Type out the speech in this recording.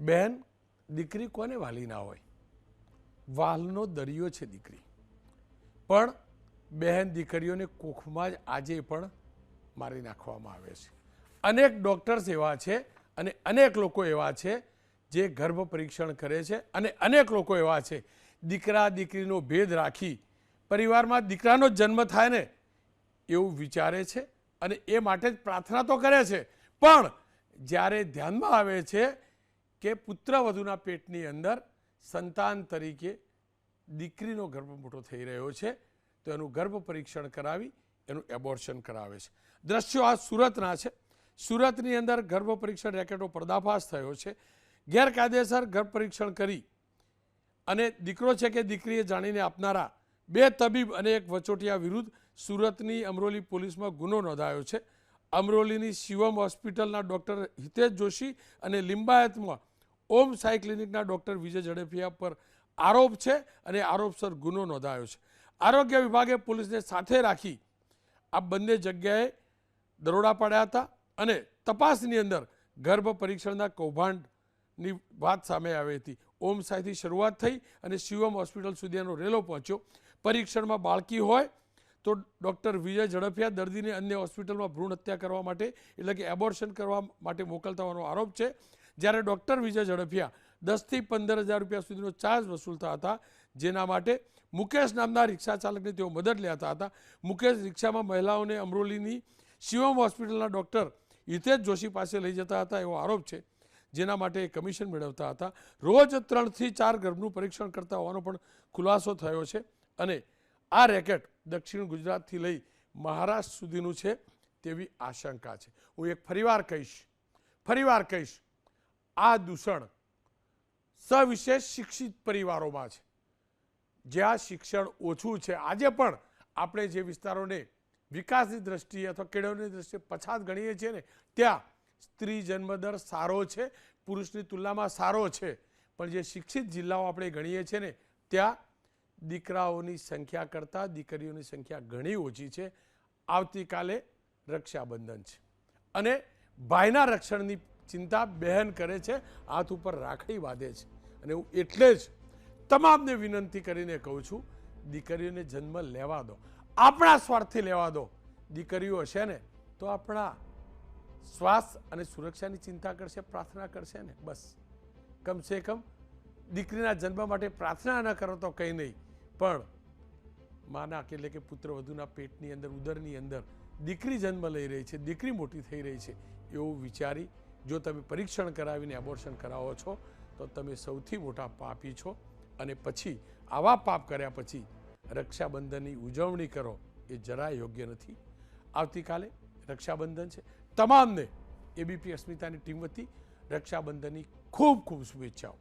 બહેન દીકરી કોને વાલી ના હોય? વાલનો દરિયો છે દીકરી. પણ બહેન દીકરીઓને કોખમાં જ આજે પણ મારી નાખવામાં આવે છે. અનેક ડૉક્ટર્સ એવા છે અને અનેક લોકો એવા છે જે ગર્ભ પરીક્ષણ કરે છે અને અનેક લોકો એવા છે દીકરા દીકરીનો ભેદ રાખી પરિવારમાં દીકરાનો જન્મ થાય ને એવું વિચારે છે અને એ માટે જ પ્રાર્થના તો કરે છે. પણ જ્યારે ધ્યાનમાં આવે છે કે પુત્રવધુના પેટની અંદર સંતાન તરીકે દીકરીનો ગર્ભ મોટો થઈ રહ્યો છે, તો એનું ગર્ભ પરીક્ષણ કરાવી, એનું એબોર્શન કરાવે છે. દ્રશ્યો આ સુરતના છે. સુરતની અંદર ગર્ભ પરીક્ષણ રેકેટો પર્દાફાશ થયો છે. ગેરકાયદેસર ગર્ભ પરીક્ષણ કરી અને દીકરો છે કે દીકરીએ જાણીને આપનારા બે તબીબ અને એક વચોટિયા વિરુદ્ધ સુરતની અમરોલી પોલીસમાં ગુનો નોંધાયો છે. અમરોલીની શિવમ હોસ્પિટલના ડૉક્ટર હિતેશ જોશી અને લિંબાયતમાં ઓમ સાઈ ક્લિનિકના ડૉક્ટર વિજય ઝડપિયા પર આરોપ છે અને આરોપસર ગુનો નોંધાયો છે. આરોગ્ય વિભાગે પોલીસને સાથે રાખી આ બંને જગ્યાએ દરોડા પાડ્યા હતા અને તપાસની અંદર ગર્ભ પરીક્ષણના કૌભાંડની વાત સામે આવી હતી. ઓમ સાઈથી શરૂઆત થઈ અને શિવમ હોસ્પિટલ સુધી એનો રેલો પહોંચ્યો. પરીક્ષણમાં બાળકી હોય તો ડૉક્ટર વિજય ઝડપિયા દર્દીને અન્ય હોસ્પિટલમાં ભ્રૂણ હત્યા કરવા માટે, એટલે કે એબોર્શન કરવા માટે મોકલતા હોવાનો આરોપ છે. જ્યારે ડૉક્ટર વિજય ઝડપિયા દસથી પંદર હજાર રૂપિયા સુધીનો ચાર્જ વસૂલતા હતા, જેના માટે મુકેશ નામના રિક્ષા ચાલકને તેઓ મદદ લેતા હતા. મુકેશ રિક્ષામાં મહિલાઓને અમરોલીની શિવમ હોસ્પિટલના ડૉક્ટર હિતેશ જોશી પાસે લઈ જતા હતા એવો આરોપ છે, જેના માટે એ કમિશન મેળવતા હતા. રોજ ત્રણથી ચાર ગર્ભનું પરીક્ષણ કરતા હોવાનો પણ ખુલાસો થયો છે અને આ રેકેટ દક્ષિણ ગુજરાતથી લઈ મહારાષ્ટ્ર સુધીનું છે તેવી આશંકા છે. હું એક ફરીવાર કહીશ ફરીવાર કહીશ, આ દૂષણ સવિશેષ શિક્ષિત પરિવારોમાં છે. જ્યાં શિક્ષણ ઓછું છે, આજે પણ આપણે જે વિસ્તારોને વિકાસની દ્રષ્ટિએ અથવા કેળવણીની દ્રષ્ટિએ પછાત ગણીએ છીએ ને, ત્યાં સ્ત્રી જન્મદર સારો છે, પુરુષની તુલનામાં સારો છે. પણ જે શિક્ષિત જિલ્લાઓ આપણે ગણીએ છીએ ને, ત્યાં દીકરાઓની સંખ્યા કરતાં દીકરીઓની સંખ્યા ઘણી ઓછી છે. આવતીકાલે રક્ષાબંધન છે. અને ભાઈના રક્ષણની ચિંતા બહેન કરે છે, હાથ ઉપર રાખડી બાંધે છે. અને હું એટલે જ તમામને વિનંતી કરીને કહું છું, દીકરીઓને જન્મ લેવા દો. આપણા સ્વાર્થથી લેવા દો. દીકરીઓ હશે ને, તો આપણા શ્વાસ અને સુરક્ષાની ચિંતા કરશે, પ્રાર્થના કરશે ને, બસ. કમસે કમ દીકરીના જન્મ માટે પ્રાર્થના ન કરો તો કંઈ નહીં. પણ માના એટલે કે પુત્ર વધુના પેટની અંદર, ઉદરની અંદર દીકરી જન્મ લઈ રહી છે, દીકરી મોટી થઈ રહી છે એવું વિચારી જો તમે પરીક્ષણ કરાવીને એબોર્શન કરાવો છો, તો તમે સૌથી મોટા પાપી છો અને પછી આવા પાપ કર્યા પછી રક્ષાબંધનની ઉજવણી કરો એ જરાય યોગ્ય નથી. આવતીકાલે રક્ષાબંધન છે. તમામને એબીપી અસ્મિતાની ટીમ વતી રક્ષાબંધનની ખૂબ ખૂબ શુભેચ્છાઓ.